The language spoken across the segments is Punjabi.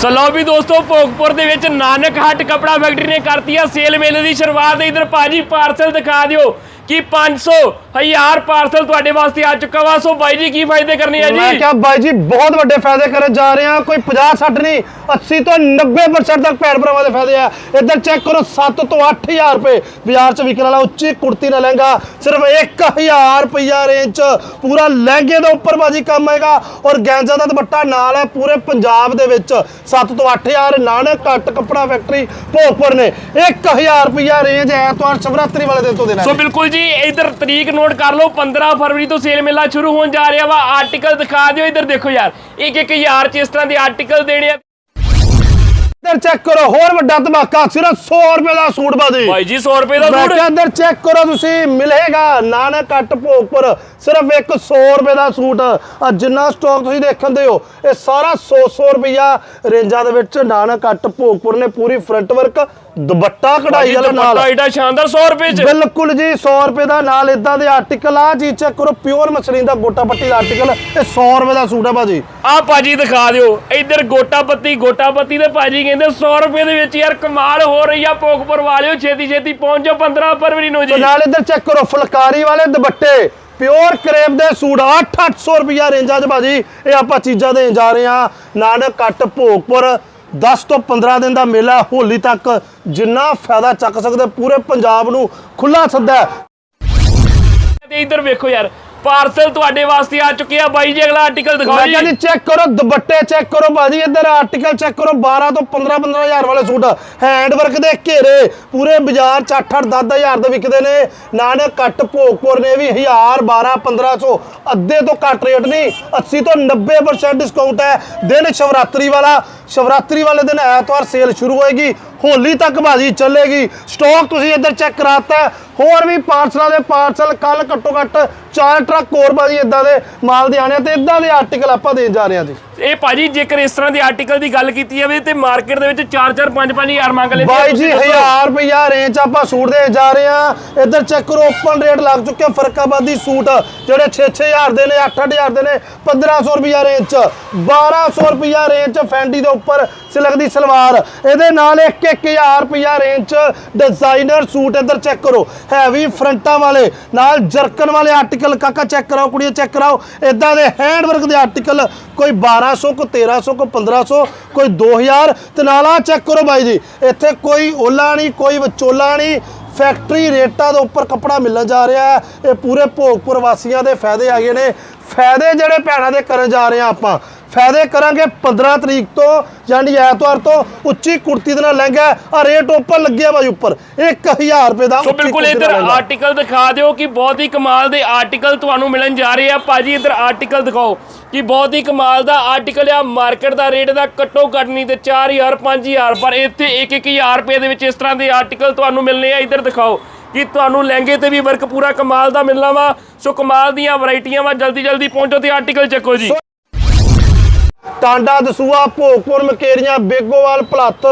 ਸੋ ਲਓ ਵੀ ਦੋਸਤੋ, ਭੋਗਪੁਰ ਦੇ ਵਿੱਚ ਨਾਨਕ ਹੱਟ ਕਪੜਾ ਫੈਕਟਰੀ ਨੇ ਕਰਤੀ ਆ ਸੇਲ ਮੇਲੇ ਦੀ ਸ਼ੁਰੂਆਤ। ਇਧਰ ਭਾਜੀ ਪਾਰਸਲ ਦਿਖਾ ਦਿਓ। ਕਿ 500 1000 ਪਾਰਸਲ ਤੁਹਾਡੇ ਵਾਸਤੇ ਆ ਚੁੱਕਾ ਵਾ? ਸੋ ਬਾਈ ਜੀ ਕੀ ਫਾਇਦੇ ਕਰਨੇ ਆ ਮੈਂ ਜੀ ਕਿਹਾ ਬਾਈ ਜੀ ਬਹੁਤ ਵੱਡੇ ਫਾਇਦੇ ਕਰਨ ਜਾ ਰਹੇ ਹਾਂ। ਕੋਈ 50 60 ਨਹੀਂ 80 ਤੋਂ 90% ਤੱਕ ਭੈਣ ਭਰਾਵਾਂ ਦੇ ਫਾਇਦੇ ਆ। ਇੱਧਰ ਚੈੱਕ ਕਰੋ 7 ਤੋਂ 8000 ਰੁਪਏ ਬਾਜ਼ਾਰ ਚ ਵਿਕਣ ਵਾਲਾ ਉੱਚੀ ਕੁੜਤੀ ਦਾ ਲਹਿੰਗਾ ਸਿਰਫ 1000 ਰੁਪਈਆ ਰੇਂਜ ਚ। ਪੂਰਾ ਲਹਿੰਗੇ ਦੇ ਉੱਪਰ ਬਾਜੀ ਕੰਮ ਆਏਗਾ ਔਰ ਗੈਂਜਾ ਦਾ ਦੁਪੱਟਾ ਨਾਲ ਹੈ ਪੂਰੇ ਪੰਜਾਬ ਦੇ ਵਿੱਚ। 7 ਤੋਂ 8000 ਨਾਨਕ ਘੱਟ ਕੱਪੜਾ ਫੈਕਟਰੀ ਭੋਗਪੁਰ ਨੇ। 1000 ਰੁਪਈਆ ਰੇਂਜ ਐਤਵਾਰ ਸ਼ਿਵਰਾਤਰੀ ਵਾਲੇ ਦਿਨ ਤੋਂ ਦੇਣਾ ਸੋ ਬਿਲਕੁਲ ਜੀ ਇਧਰ ਤਰੀਕ ਨੋਟ ਕਰ ਲਓ 15 ਫਰਵਰੀ ਤੋਂ ਸੇਲ ਮੇਲਾ ਸ਼ੁਰੂ ਹੋਣ ਜਾ ਰਿਹਾ ਵਾ। ਆਰਟੀਕਲ ਦਿਖਾ ਦਿਓ ਇਧਰ ਦੇਖੋ ਯਾਰ। ਇੱਕ ਇੱਕ ਹਜ਼ਾਰ ਚ ਇਸ ਤਰ੍ਹਾਂ ਦੇ ਆਰਟੀਕਲ ਦੇਣੇ ਆ। ਇੱਧਰ ਚੈੱਕ ਕਰੋ ਹੋਰ ਵੱਡਾ ਧਮਾਕਾ ਸਿਰਫ 100 ਰੁਪਏ ਦਾ ਸੂਟ ਬਾਜੀ। ਬਾਈ ਜੀ 100 ਰੁਪਏ ਦਾ ਮੈਂ ਸੂਟ? ਕਿਹਾ ਅੰਦਰ ਚੈੱਕ ਕਰੋ ਤੁਸੀਂ ਮਿਲੇਗਾ ਨਾਨਕ ਕੱਟ ਭੋਗਪੁਰ ਸਿਰਫ ਇੱਕ 100 ਰੁਪਏ ਦਾ ਸੂਟ। ਆ ਜਿੰਨਾ ਸਟਾਕ ਤੁਸੀਂ ਦੇਖਣ ਦੇ ਹੋ ਇਹ ਸਾਰਾ 100 100 ਰੁਪਿਆ ਰੇਂਜਾਂ ਦੇ ਵਿੱਚ ਨਾਨਕ ਕੱਟ ਭੋਗਪੁਰ ਨੇ ਪੂਰੀ ਫਰੰਟ ਵਰਕ ਦੁਪੱਟਾ ਕਢਾਈ ਵਾਲਾ ਨਾਲ। ਦੁਪੱਟਾ ਏਡਾ ਸ਼ਾਨਦਾਰ 100 ਰੁਪਏ ਚ। ਬਿਲਕੁਲ ਜੀ 100 ਰੁਪਏ ਦਾ ਨਾਲ ਇਦਾਂ ਦੇ ਆਰਟੀਕਲ ਆ ਜੀ ਚੈੱਕ ਕਰੋ ਪਿਓਰ ਮਸਲੀਨ ਦਾ ਗੋਟਾ ਪੱਟੀ ਦਾ ਆਰਟੀਕਲ ਇਹ 100 ਰੁਪਏ ਦਾ ਸੂਟ ਹੈ ਭਾਜੀ ਆ ਭਾਜੀ ਦਿਖਾ ਦਿਓ ਇੱਧਰ ਗੋਟਾ ਪੱਤੀ ਗੋਟਾ ਪੱਤੀ ਦੇ ਭਾਜੀ ਕਹਿੰਦੇ 100 ਰੁਪਏ ਦੇ ਵਿੱਚ ਯਾਰ ਕਮਾਲ ਹੋ ਰਹੀ ਆ ਭੋਗਪੁਰ ਵਾਲਿਓ ਛੇਤੀ ਛੇਤੀ ਪਹੁੰਚ ਜਾਓ 15 ਫਰਵਰੀ ਨੂੰ ਜੀ ਨਾਲ ਇੱਧਰ ਚੈੱਕ ਕਰੋ ਫੁਲਕਾਰੀ ਵਾਲੇ ਦੁਪੱਟੇ ਪਿਓਰ ਕਰੇਪ ਦੇ ਸੂਟ 8-800 ਰੁਪਿਆ ਰੇਂਜਾਂ 'ਚ ਭਾਜੀ ਇਹ ਆਪਾਂ ਚੀਜ਼ਾਂ ਦੇਣ ਜਾ ਰਹੇ ਹਾਂ ਨਾਨਕ ਕੱਟ ਭੋਗਪੁਰ 10 ਤੋਂ 15 ਦਿਨ ਦਾ ਮੇਲਾ ਹੋਲੀ ਤੱਕ ਜਿੰਨਾ ਫਾਇਦਾ ਚੱਕ ਸਕਦੇ ਪੂਰੇ ਪੰਜਾਬ ਨੂੰ ਖੁੱਲਾ ਸੱਦਾ। ਤੇ ਇੱਧਰ ਵੇਖੋ ਯਾਰ ਪਾਰਸਲ ਤੁਹਾਡੇ ਵਾਸਤੇ ਆ ਚੁੱਕੇ ਆ। ਬਾਈ ਜੀ ਅਗਲਾ ਆਰਟੀਕਲ ਦਿਖਾਓ ਮੈਂ ਜੀ। ਕਹਿੰਦੀ ਚੈੱਕ ਕਰੋ ਦੁਪੱਟੇ ਚੈੱਕ ਕਰੋ ਭਾਜੀ ਇੱਧਰ ਆਰਟੀਕਲ ਚੈੱਕ ਕਰੋ 12 ਤੋਂ 15 15000 ਵਾਲੇ ਸੂਟ। ਹੈਂਡ ਵਰਕ ਦੇ ਘੇਰੇ ਪੂਰੇ ਬਾਜ਼ਾਰ 'ਚ 8 8 10 ਹਜ਼ਾਰ ਦੇ ਵਿਕਦੇ ਨੇ। ਨਾਨਕ ਕੱਟ ਭੋਗਪੁਰ ਨੇ ਵੀ 1000 12 1500 ਅੱਧੇ ਤੋਂ ਘੱਟ ਰੇਟ ਨਹੀਂ 80 ਤੋਂ 90% ਡਿਸਕਾਊਂਟ ਹੈ। ਦਿਨ ਸ਼ਿਵਰਾਤਰੀ ਵਾਲਾ ਸ਼ਿਵਰਾਤਰੀ ਵਾਲੇ ਦਿਨ ਐਤਵਾਰ ਸੇਲ ਸ਼ੁਰੂ ਹੋਏਗੀ ਹੋਲੀ ਤੱਕ ਭਾਜੀ ਚੱਲੇਗੀ ਸਟਾਕ ਤੁਸੀਂ ਇੱਧਰ ਚੈੱਕ ਕਰਾਤਾ ਹੈ। ਹੋਰ ਵੀ ਪਾਰਸਲਾਂ ਦੇ ਪਾਰਸਲ ਕੱਲ ਘੱਟੋ ਘੱਟ ਚਾਰ ਟਰੱਕ ਹੋਰ ਭਾਜੀ ਇਦਾਂ ਦੇ ਮਾਲ ਦੇ ਆਣੇ ਤੇ ਇਦਾਂ ਦੇ ਆਰਟੀਕਲ ਆਪਾਂ ਦੇਣ ਜਾ ਰਹੇ ਹਾਂ ਜੀ ਇਹ ਭਾਜੀ ਜੇਕਰ ਇਸ ਤਰ੍ਹਾਂ ਦੇ ਆਰਟੀਕਲ ਦੀ ਗੱਲ ਕੀਤੀ ਜਾਵੇ ਤੇ ਮਾਰਕੀਟ ਦੇ ਵਿੱਚ 4 4 5 5 ਹਜ਼ਾਰ ਮੰਗ ਲੈਂਦੇ ਬਾਈ ਜੀ ਦੱਸੋ। 1000 ਰੁਪਇਆ ਰੇਂਜ ਆਪਾਂ ਸੂਟ ਦੇ ਜਾ ਰਹੇ ਆ ਇੱਧਰ ਚੈੱਕ ਕਰੋ ਓਪਨ ਰੇਟ ਲੱਗ ਚੁੱਕੇ ਆ ਫਰਕਾਬਾਦੀ ਸੂਟ ਜਿਹੜੇ 6-6000 ਦੇ ਨੇ 8-8000 ਦੇ ਨੇ 1500 ਰੁਪਇਆ ਰੇਂਜ 'ਚ 1200 ਰੁਪਇਆ ਰੇਂਜ 'ਚ ਫੈਂਡੀ ਦੇ ਉੱਪਰ ਸਿਲਕ ਦੀ ਸਲਵਾਰ। ਇਹਦੇ ਨਾਲ 1-1000 ਰੁਪਇਆ ਰੇਂਜ 'ਚ ਡਿਜ਼ਾਈਨਰ ਸੂਟ ਇੱਧਰ ਚੈੱਕ ਕਰੋ। ਹੈਵੀ ਫਰੰਟਾਂ ਵਾਲੇ, ਨਾਲ ਜਰਕਨ ਵਾਲੇ ਆਰਟੀਕਲ ਕਾਕਾ ਚੈੱਕ ਕਰਾਓ ਕੁੜੀਆਂ ਚੈੱਕ ਕਰਾਓ। ਇਦਾਂ ਦੇ ਹੈਂਡ ਵਰਕ ਦੇ ਆਰਟੀਕਲ ਕੋਈ 1200 ਕੋ 1300 ਕੋ 1500 ਕੋਈ 2000 ਤੇ ਨਾਲ ਆ ਚੈੱਕ ਕਰੋ ਬਾਈ ਜੀ, ਇੱਥੇ ਕੋਈ ਓਲਾ ਨਹੀਂ, ਕੋਈ ਵਿਚੋਲਾ ਨਹੀਂ। ਫੈਕਟਰੀ ਰੇਟਾਂ ਦੇ ਉੱਪਰ ਕੱਪੜਾ ਮਿਲਣ ਜਾ ਰਿਹਾ ਹੈ। ਇਹ ਪੂਰੇ ਭੋਗਪੁਰ ਵਾਸੀਆਂ ਦੇ ਫਾਇਦੇ ਹੈਗੇ ਨੇ। ਫਾਇਦੇ ਜਿਹੜੇ ਭੈਣਾਂ ਦੇ ਕਰਨ ਜਾ ਰਹੇ ਆ ਆਪਾਂ। ਫਾਇਦੇ ਕਰਾਂਗੇ 15 ਤਰੀਕ ਤੋਂ ਯਾਨੀ ਐਤਵਾਰ ਤੋਂ ਉੱਚੀ ਕੁੜਤੀ ਦੇ ਨਾਲ ਲਹਿੰਗਾ ਆ ਰੇਟ ਉੱਪਰ ਲੱਗਿਆ ਬਾਈ ਉੱਪਰ। 1000 ਰੁਪਏ ਦਾ ਸੋ ਬਿਲਕੁਲ ਇੱਧਰ। ਆਰਟੀਕਲ ਦਿਖਾ ਦਿਓ ਕਿ ਬਹੁਤ ਹੀ ਕਮਾਲ ਦੇ ਆਰਟੀਕਲ ਤੁਹਾਨੂੰ ਮਿਲਣ ਜਾ ਰਹੇ ਆ। ਭਾਜੀ ਇੱਧਰ ਆਰਟੀਕਲ ਦਿਖਾਓ ਕਿ ਬਹੁਤ ਹੀ ਕਮਾਲ ਦਾ ਆਰਟੀਕਲ ਆ। ਮਾਰਕੀਟ ਦਾ ਰੇਟ ਦਾ ਘੱਟੋ ਘੱਟ ਨਹੀਂ ਤੇ 4000 5000 ਪਰ ਇੱਥੇ 1-1000 ਰੁਪਏ ਦੇ ਵਿੱਚ ਇਸ ਤਰ੍ਹਾਂ ਦੇ ਆਰਟੀਕਲ ਤੁਹਾਨੂੰ ਮਿਲਨੇ ਆ। ਇੱਧਰ ਦਿਖਾਓ ਕਿ ਤੁਹਾਨੂੰ ਲਹਿੰਗੇ ਤੇ ਵੀ ਵਰਕ ਪੂਰਾ ਕਮਾਲ ਦਾ ਮਿਲਣਾ ਵਾ। ਸੋ ਕਮਾਲ ਦੀਆਂ ਵੈਰਾਈਟੀਆਂ ਵਾ। ਜਲਦੀ ਜਲਦੀ ਪਹੁੰਚੋ ਤੇ ਆਰਟੀਕਲ ਚੱਕੋ ਜੀ। ਟਾਂਡਾ ਦਸੂਆ ਭੋਗਪੁਰ ਮਕੇਰੀਆਂ ਬੇਗੋਵਾਲ ਭਲੱਤ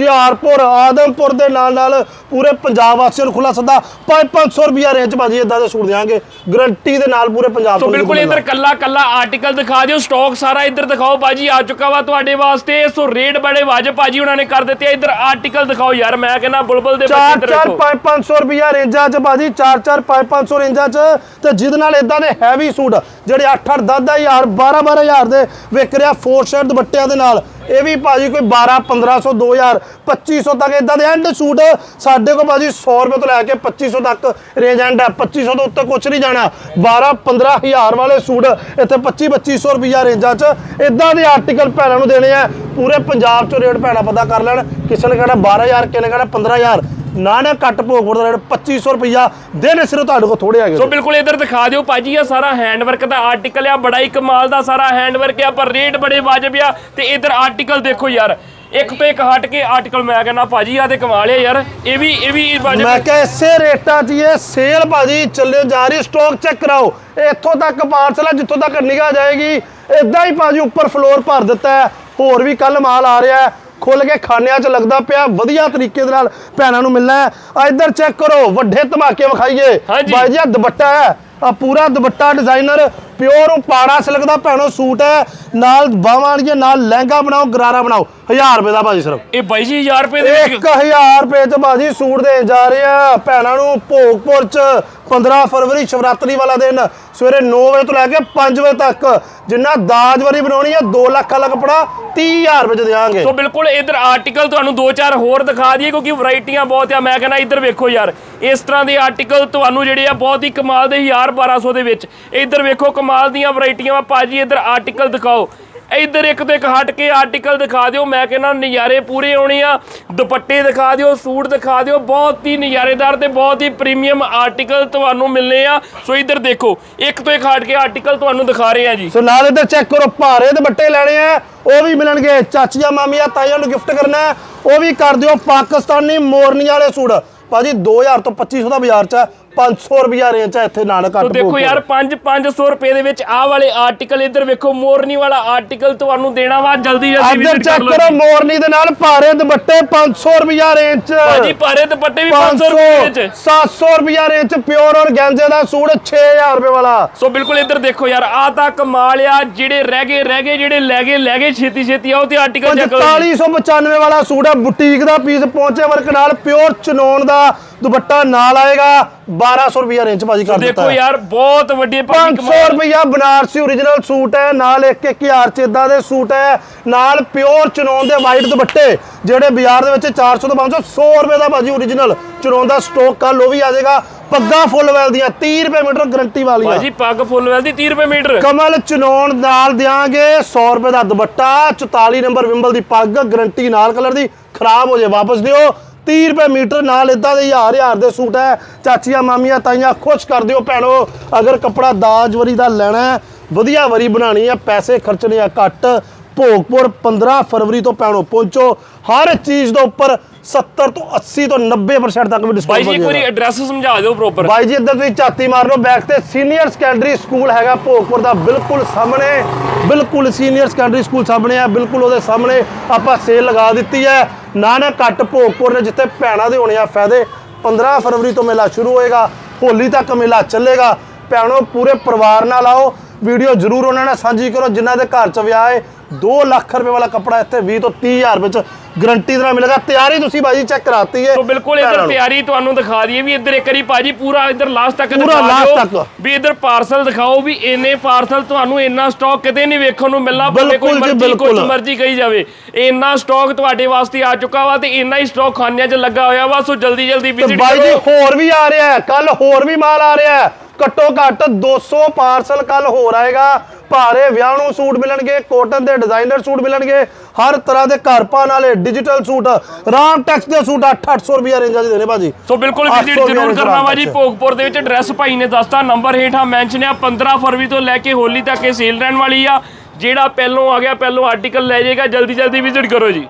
ਹੁਸ਼ਿਆਰਪੁਰ ਆਦਮਪੁਰ ਦੇ ਨਾਲ ਨਾਲ ਪੂਰੇ ਪੰਜਾਬ ਵਾਸੀਆਂ ਨੂੰ ਖੁੱਲਾ ਸੱਦਾ। 5-500 ਰੁਪਿਆ ਰੇਂਜ 'ਚ ਭਾਜੀ ਇਦਾਂ ਦੇ ਸੂਟ ਦੇਵਾਂਗੇ ਗਰੰਟੀ ਦੇ ਨਾਲ ਪੂਰੇ ਪੰਜਾਬ ਸੋ ਤੋਂ ਬਿਲਕੁਲ। ਇੱਧਰ ਕੱਲਾ ਕੱਲਾ ਆਰਟੀਕਲ ਦਿਖਾ ਦਿਓ ਸਟਾਕ ਸਾਰਾ ਇੱਧਰ ਦਿਖਾਓ ਬਾਜੀ ਆ ਚੁੱਕਾ ਵਾ ਤੁਹਾਡੇ ਵਾਸਤੇ। ਸੋ ਰੇਟ ਬੜੇ ਵਾਜਬ ਭਾਜੀ ਉਹਨਾਂ ਨੇ ਕਰ ਦਿੱਤੇ ਆ। ਇੱਧਰ ਆਰਟੀਕਲ ਦਿਖਾਓ ਯਾਰ ਮੈਂ ਕਹਿੰਦਾ ਬੁਲਬੁਲ ਦੇ ਬੱਚੇ ਚਾਰ ਇੱਧਰ ਚਾਰ ਦੇਖੋ। ਪੰਜ ਪੰਜ ਸੌ ਰੁਪਿਆ ਰੇਂਜਾਂ 'ਚ ਭਾਜੀ 4 4 5 500 ਰੇਂਜਾਂ 'ਚ। ਤੇ ਜਿਹਦੇ ਨਾਲ ਇਦਾਂ ਦੇ ਹੈਵੀ ਸੂਟ ਜਿਹੜੇ 8 8 10 ਹਜ਼ਾਰ 12 12000 ਦੇ ਵਿਕ ਰਿਹਾ ਫੋਰ ਸ਼ਰਟ ਦੁਪੱਟਿਆਂ ਦੇ ਨਾਲ। ਇਹ ਵੀ ਭਾਜੀ ਕੋਈ 12 1500 2000 2500 ਤੱਕ ਇਦਾਂ ਦੇ ਐਂਡ ਸੂਟ ਸਾਡੇ ਕੋਲ ਭਾਜੀ 100 ਰੁਪਏ ਤੋਂ ਲੈ ਕੇ 2500 ਤੱਕ ਰੇਂਜ ਐਂਡ ਹੈ 2500 ਤੋਂ ਉੱਤੇ ਕੁਝ ਨਹੀਂ ਜਾਣਾ। 12 15000 ਵਾਲੇ ਸੂਟ ਇੱਥੇ 25 2500 ਰੁਪਿਆ ਰੇਂਜਾਂ 'ਚ ਇਦਾਂ ਦੇ ਆਰਟੀਕਲ ਭੈਣਾਂ ਨੂੰ ਦੇਣੇ ਆ। ਪੂਰੇ ਪੰਜਾਬ 'ਚੋਂ ਰੇਟ ਭੈਣਾਂ ਪਤਾ ਕਰ ਲੈਣ। ਕਿਸੇ ਨੇ ਕਹਿਣਾ 12000 ਕਿਸੇ ਨੇ ਕਹਿਣਾ 15000 ਨਾਨਕ ਕੱਟ ਭੋਗਪੁਰ ਦਾ ਰੇਟ 2500 ਰੁਪਿਆ ਦੇਣੇ ਸਿਰਫ ਤੁਹਾਡੇ ਕੋਲ ਥੋੜੇ ਹੈਗੇ ਸੋ ਬਿਲਕੁਲ ਇੱਧਰ ਦਿਖਾ ਦਿਓ ਭਾਜੀ ਆ ਸਾਰਾ ਹੈਂਡ ਵਰਕ ਦਾ ਆਰਟੀਕਲ ਆ ਬੜਾ ਹੀ ਕਮਾਲ ਦਾ ਸਾਰਾ ਹੈਂਡ ਵਰਕ ਆ ਪਰ ਰੇਟ ਬੜੇ ਵਾਜਬ ਆ। ਤੇ ਇੱਧਰ ਆਰਟੀਕਲ ਦੇਖੋ ਯਾਰ ਇੱਕ ਤੋਂ ਇੱਕ ਹਟ ਕੇ ਆਰਟੀਕਲ ਮੈਂ ਕਹਿੰਦਾ ਭਾਜੀ ਆ ਤੇ ਕਮਾਲ ਆ ਯਾਰ ਇਹ ਵੀ ਇਹ ਵੀ ਵਾਜਬ ਮੈਂ ਕਿਹਾ ਇਸੇ ਰੇਟਾਂ 'ਚ ਹੀ ਇਹ ਸੇਲ ਭਾਜੀ ਚੱਲੇ ਜਾ ਰਹੀ ਸਟਾਕ ਚੈੱਕ ਕਰਾਓ। ਇੱਥੋਂ ਤੱਕ ਪਾਰਸਲ ਹੈ ਜਿੱਥੋਂ ਤੱਕ ਨਿਗਾਹ ਜਾਏਗੀ ਇਦਾਂ ਹੀ ਭਾਜੀ ਉੱਪਰ ਫਲੋਰ ਭਰ ਦਿੱਤਾ ਹੈ। ਹੋਰ ਵੀ ਕੱਲ ਮਾਲ ਆ ਰਿਹਾ ਹੈ। ਖੁੱਲ ਕੇ ਖਾਨਿਆਂ 'ਚ ਲੱਗਦਾ ਪਿਆ। ਵਧੀਆ ਤਰੀਕੇ ਦੇ ਨਾਲ ਭੈਣਾਂ ਨੂੰ ਮਿਲਣਾ ਹੈ। ਆ ਇੱਧਰ ਚੈੱਕ ਕਰੋ। ਵੱਡੇ ਧਮਾਕੇ ਵਿਖਾਈਏ। ਭਾਈ ਜੀ ਆਹ ਦੁਪੱਟਾ ਹੈ। ਆ ਪੂਰਾ ਦੁਪੱਟਾ ਡਿਜ਼ਾਈਨਰ ਪਿਓਰ ਪਾੜਾ ਸਿਲਕ ਦਾ ਭੈਣੋ ਸੂਟ ਹੈ। ਨਾਲ ਬਾਹਾਂ ਵਾਲੀਆਂ ਨਾਲ ਲਹਿੰਗਾ ਬਣਾਓ ਗਰਾਰਾ ਬਣਾਓ। 1000 ਰੁਪਏ ਦਾ ਭਾਜੀ ਸਿਰਫ। ਇਹ ਬਾਈ ਜੀ 1000 ਰੁਪਏ ਦੇ ਵਿੱਚ 1000 ਰੁਪਏ ਚ ਬਾਜੀ ਸੂਟ ਦੇਣ ਜਾ ਰਹੇ ਆ। ਭੈਣਾਂ ਨੂੰ ਭੋਗਪੁਰ ਚ 15 ਫਰਵਰੀ ਸ਼ਿਵਰਾਤਰੀ ਵਾਲਾ ਦਿਨ ਸਵੇਰੇ 9 ਵਜੇ ਤੋਂ ਲੈ ਕੇ 5 ਵਜੇ ਤੱਕ ਜਿੰਨਾ ਦਾਜ ਵਾਲੀ ਬਣਾਉਣੀ ਹੈ 2 ਲੱਖ ਵਾਲਾ ਕੱਪੜਾ 30000 ਰੁਪਏ ਚ ਦੇਵਾਂਗੇ ਸੋ ਬਿਲਕੁਲ ਇਧਰ ਆਰਟੀਕਲ ਤੁਹਾਨੂੰ ਦੋ ਚਾਰ ਹੋਰ ਦਿਖਾ ਦਈਏ ਕਿਉਂਕਿ ਵੈਰਾਈਟੀਆਂ ਬਹੁਤ ਆ। ਮੈਂ ਕਹਿੰਦਾ ਇੱਧਰ ਵੇਖੋ ਯਾਰ ਇਸ ਤਰ੍ਹਾਂ ਦੇ ਆਰਟੀਕਲ ਤੁਹਾਨੂੰ ਜਿਹੜੇ ਆ ਬਹੁਤ ਹੀ ਕਮਾਲ ਦੇ 1000 1200 ਦੇ ਵਿੱਚ ਇੱਧਰ ਵੇਖੋ ਕਮਾਲ ਦੀਆਂ ਵੈਰਾਈਟੀਆਂ ਵਾ। ਭਾਜੀ, ਇੱਧਰ ਆਰਟੀਕਲ ਦਿਖਾਓ। ਇੱਧਰ ਇੱਕ ਤੋਂ ਇੱਕ ਹਟ ਕੇ ਆਰਟੀਕਲ ਦਿਖਾ ਦਿਓ। ਮੈਂ ਕਹਿੰਦਾ ਨਜ਼ਾਰੇ ਪੂਰੇ ਆਉਣੇ ਆ। ਦੁਪੱਟੇ ਦਿਖਾ ਦਿਓ, ਸੂਟ ਦਿਖਾ ਦਿਓ। ਬਹੁਤ ਹੀ ਨਜ਼ਾਰੇਦਾਰ ਤੇ ਬਹੁਤ ਹੀ ਪ੍ਰੀਮੀਅਮ ਆਰਟੀਕਲ ਤੁਹਾਨੂੰ ਮਿਲਨੇ ਆ। ਸੋ ਇੱਧਰ ਦੇਖੋ, ਇੱਕ ਤੋਂ ਇੱਕ ਹਟ ਕੇ ਆਰਟੀਕਲ ਤੁਹਾਨੂੰ ਦਿਖਾ ਰਹੇ ਆ ਜੀ। ਸੋ ਨਾਲ ਇੱਧਰ ਚੈੱਕ ਕਰੋ, ਭਾਰੇ ਦੁਪੱਟੇ ਲੈਣੇ ਆ। ਉਹ ਵੀ ਮਿਲਣਗੇ। ਚਾਚੀਆਂ, ਮਾਮੀਆਂ, ਤਾਈਆਂ ਨੂੰ ਗਿਫਟ ਕਰਨਾ ਉਹ ਵੀ ਕਰ ਦਿਓ ਪਾਕਿਸਤਾਨੀ ਮੋਰਨੀ ਵਾਲੇ ਸੂਟ। ਭਾਜੀ 2000 ਤੋਂ 2500 ਦਾ ਬਾਜ਼ਾਰ ਚ 500 ਰੁਪਿਆ ਰੇਂਜ ਚ ਇੱਥੇ ਨਾਨਕ ਤੋ ਕੱਟ ਦੇਖੋ ਯਾਰ 5 500 ਰੁਪਏ ਦੇ ਵਿੱਚ ਆਹ ਵਾਲੇ ਆਰਟੀਕਲ ਇੱਧਰ ਵੇਖੋ ਮੋਰਨੀ ਵਾਲਾ ਆਰਟੀਕਲ ਤੁਹਾਨੂੰ ਦੇਣਾ ਵਾ ਜਲਦੀ ਜਲਦੀ ਇੱਧਰ ਚੈੱਕ ਕਰੋ। ਮੋਰਨੀ ਦੇ ਨਾਲ ਭਾਰੇ ਦੁਪੱਟੇ 500 ਰੁਪਿਆ ਰੇਂਜ ਚ ਭਾਜੀ ਭਾਰੇ ਦੁਪੱਟੇ ਵੀ 500 ਰੁਪਏ ਵਿੱਚ 700 ਰੁਪਿਆ ਰੇਂਜ ਚ ਪਿਓਰ ਔਰ ਗੈਂਜੇ ਦਾ ਸੂਟ 6000 ਰੁਪਏ ਵਾਲਾ ਸੋ ਬਿਲਕੁਲ ਇੱਧਰ ਦੇਖੋ ਯਾਰ ਆ ਤਾਂ ਕਮਾਲ ਆ ਜਿਹੜੇ ਰਹਿ ਗਏ ਰਹਿ ਗਏ ਜਿਹੜੇ ਲੈ ਗਏ ਲੈ ਗਏ ਛੇਤੀ ਛੇਤੀ ਆਓ ਤੇ ਆਰਟੀਕਲ ਚੈੱਕ ਕਰੋ ਜੀ। 4595 ਵਾਲਾ ਸੂਟ ਹੈ ਬੁਟੀਕ ਦਾ ਪੀਸ ਪਹੁੰਚੇ ਵਰਕ ਨਾਲ ਪਿਓਰ ਚਨੋਨ ਦਾ ਦੁਪੱਟਾ ਨਾਲ ਆਏਗਾ। 1200 ਰੁਪਿਆ ਰੇਂਜ ਭਾਜੀ ਕਰ ਦਿੱਤਾ ਦੇਖੋ ਯਾਰ ਬਹੁਤ ਵੱਡੀ ਭਾਜੀ 500 ਰੁਪਿਆ ਬਨਾਰਸੀ ਓਰੀਜਨਲ ਸੂਟ ਹੈ। ਨਾਲ 1-1000 ਚ ਇਦਾਂ ਦੇ ਸੂਟ ਹੈ। ਨਾਲ ਪਿਓਰ ਚਨੋਨ ਦੇ ਵਾਈਟ ਦੁਪੱਟੇ ਜਿਹੜੇ ਬਾਜ਼ਾਰ ਦੇ ਵਿੱਚ 400 ਤੋਂ 500 100 ਰੁਪਏ ਦਾ ਭਾਜੀ ਓਰੀਜਨਲ ਚਨੋਨ ਦਾ ਸਟਾਕ ਕੱਲ ਉਹ ਵੀ ਆ ਜਾਏਗਾ। ਪੱਗਾਂ ਫੁੱਲ ਵੈਲ ਦੀਆਂ 30 ਰੁਪਏ ਮੀਟਰ ਗਰੰਟੀ ਵਾਲੀਆਂ ਭਾਜੀ ਪੱਗ ਫੁੱਲ ਵੈਲ ਦੀ 30 ਰੁਪਏ ਮੀਟਰ। ਕਮਲ ਚਨੋਣ ਨਾਲ ਦਿਆਂਗੇ 100 ਰੁਪਏ ਦਾ ਦੁਪੱਟਾ। 44 ਨੰਬਰ ਵਿੰਬਲ ਦੀ ਪੱਗ ਗਰੰਟੀ ਨਾਲ ਕਲਰ ਦੀ। ਖਰਾਬ ਹੋ ਜੇ ਵਾਪਸ ਦਿਓ। 30 ਰੁਪਏ ਮੀਟਰ ਨਾਲ ਇਦਾਂ ਦੇ ਹਜ਼ਾਰ ਹਜ਼ਾਰ ਦੇ ਸੂਟ ਹੈ। ਚਾਚੀਆਂ ਮਾਮੀਆਂ ਤਾਈਆਂ ਖੁਸ਼ ਕਰ ਦਿਓ ਭੈਣੋ ਅਗਰ ਕੱਪੜਾ ਦਾਜ ਵਰੀ ਦਾ ਲੈਣਾ ਹੈ ਵਧੀਆ ਵਰੀ ਬਣਾਣੀ ਹੈ ਪੈਸੇ ਖਰਚਣੇ ਆ ਘੱਟ। ਭੋਗਪੁਰ 15 ਫਰਵਰੀ ਤੋਂ ਭੈਣੋ ਪਹੁੰਚੋ ਹਰ ਚੀਜ਼ ਦੇ ਉੱਪਰ 70 ਤੋਂ 80 ਤੋਂ 90% ਤੱਕ ਵੀ ਡਿਸਕਾਊਂਟ ਜੀ ਇੱਕ ਵਾਰੀ ਐਡਰੈਸ ਸਮਝਾ ਦਿਓ ਪ੍ਰੋਪਰ ਬਾਈ ਜੀ ਇੱਧਰ ਤੁਸੀਂ ਝਾਤੀ ਮਾਰ ਲਓ ਬੈਕ ਤੇ ਸੀਨੀਅਰ ਸੈਕੰਡਰੀ ਸਕੂਲ ਹੈਗਾ ਭੋਗਪੁਰ ਦਾ ਬਿਲਕੁਲ ਸਾਹਮਣੇ। ਬਿਲਕੁਲ ਸੀਨੀਅਰ ਸੈਕੰਡਰੀ ਸਕੂਲ ਸਾਹਮਣੇ ਆ ਬਿਲਕੁਲ ਉਹਦੇ ਸਾਹਮਣੇ। ਆਪਾਂ ਸੇਲ ਲਗਾ ਦਿੱਤੀ ਹੈ। ਨਾ ਨਾ ਘੱਟ ਭੋਗਪੁਰ ਨੇ ਜਿੱਥੇ ਭੈਣਾਂ ਦੇ ਹੋਣੇ ਆ ਫਾਇਦੇ। 15 ਫਰਵਰੀ ਤੋਂ ਮੇਲਾ ਸ਼ੁਰੂ ਹੋਏਗਾ, ਹੋਲੀ ਤੱਕ ਮੇਲਾ ਚੱਲੇਗਾ। ਭੈਣੋ, ਪੂਰੇ ਪਰਿਵਾਰ ਨਾਲ ਆਓ। ਵੀਡੀਓ ਜ਼ਰੂਰ ਉਹਨਾਂ ਨਾਲ ਸਾਂਝੀ ਕਰੋ, ਜਿਨ੍ਹਾਂ ਦੇ ਘਰ ਚ ਵਿਆਹ ਹੈ 2 ਲੱਖ ਰੁਪਏ ਵਾਲਾ ਕੱਪੜਾ ਇੱਥੇ 20 ਤੋਂ 30 ਹਜ਼ਾਰ ਵਿੱਚ ਗਰੰਟੀ ਦੇ ਨਾਲ ਮਿਲੇਗਾ ਤਿਆਰੀ ਤੁਸੀਂ ਬਾਈ ਚੈੱਕ ਕਰਾਤੀ ਹੈ ਸੋ ਬਿਲਕੁਲ ਇੱਧਰ। ਤਿਆਰੀ ਤੁਹਾਨੂੰ ਦਿਖਾ ਦਈਏ ਵੀ ਇੱਧਰ ਇੱਕ ਵਾਰੀ ਭਾਜੀ ਪੂਰਾ ਇੱਧਰ ਲਾਸਟ ਤੱਕ ਪੂਰਾ ਦਿਓ ਤੱਕ। ਵੀ ਇੱਧਰ ਪਾਰਸਲ ਦਿਖਾਓ ਵੀ ਇੰਨੇ ਪਾਰਸਲ ਤੁਹਾਨੂੰ ਇੰਨਾ ਸਟਾਕ ਕਿਤੇ ਨਹੀਂ ਵੇਖਣ ਨੂੰ ਮਿਲਣਾ ਭਾਵੇਂ ਕੋਈ ਮਰਜ਼ੀ ਬਿਲਕੁਲ। ਮਰਜ਼ੀ ਕਹੀ ਜਾਵੇ ਇੰਨਾ ਸਟਾਕ ਤੁਹਾਡੇ ਵਾਸਤੇ ਆ ਚੁੱਕਾ ਵਾ ਤੇ ਇੰਨਾ ਹੀ ਸਟਾਕ ਖਾਨਿਆਂ 'ਚ ਲੱਗਾ ਹੋਇਆ ਵਾ ਸੋ ਜਲਦੀ ਜਲਦੀ ਤੇ ਵਿਜ਼ਿਟ ਬਾਈ ਜੀ ਕਰੋ ਹੋਰ ਵੀ ਆ ਰਿਹਾ ਹੈ ਕੱਲ ਹੋਰ ਵੀ ਮਾਲ ਆ ਰਿਹਾ ਹੈ ਘੱਟੋ ਘੱਟ 200 ਪਾਰਸਲ ਕੱਲ ਹੋਰ ਆਏਗਾ। ਭਾਰੇ ਵਿਆਹ ਨੂੰ ਸੂਟ ਮਿਲਣਗੇ ਕੋਟਨ ਦੇ ਡਿਜ਼ਾਈਨਰ ਸੂਟ ਮਿਲਣਗੇ ਹਰ ਤਰ੍ਹਾਂ ਦੇ ਘਰ ਪਾਉਣ ਵਾਲੇ ਡਿਜੀਟਲ ਸੂਟ ਰਾਮ ਟੈਕਸ ਦੇ ਸੂਟ 8-800 ਰੁਪਏ ਰੇਂਜਾਂ 'ਚ ਦੇਣੇ ਭਾਜੀ ਸੋ ਬਿਲਕੁਲ 800 ਵਿਜ਼ਿਟ ਜ਼ਰੂਰ ਕਰਨਾ ਵਾ ਜੀ। ਭੋਗਪੁਰ ਦੇ ਵਿੱਚ ਐਡਰੈਸ ਭਾਈ ਨੇ ਦੱਸਤਾ ਨੰਬਰ ਹੇਠਾਂ ਮੈਂਸ਼ਨ ਆ 15 ਫਰਵਰੀ ਤੋਂ ਲੈ ਕੇ ਹੋਲੀ ਤੱਕ ਇਹ ਸੇਲ ਰਹਿਣ ਵਾਲੀ ਆ। ਜਿਹੜਾ ਪਹਿਲੋਂ ਆ ਗਿਆ ਪਹਿਲੋਂ ਆਰਟੀਕਲ ਲੈ ਜਾਏਗਾ ਜਲਦੀ ਜਲਦੀ ਵਿਜ਼ਿਟ ਕਰੋ ਜੀ।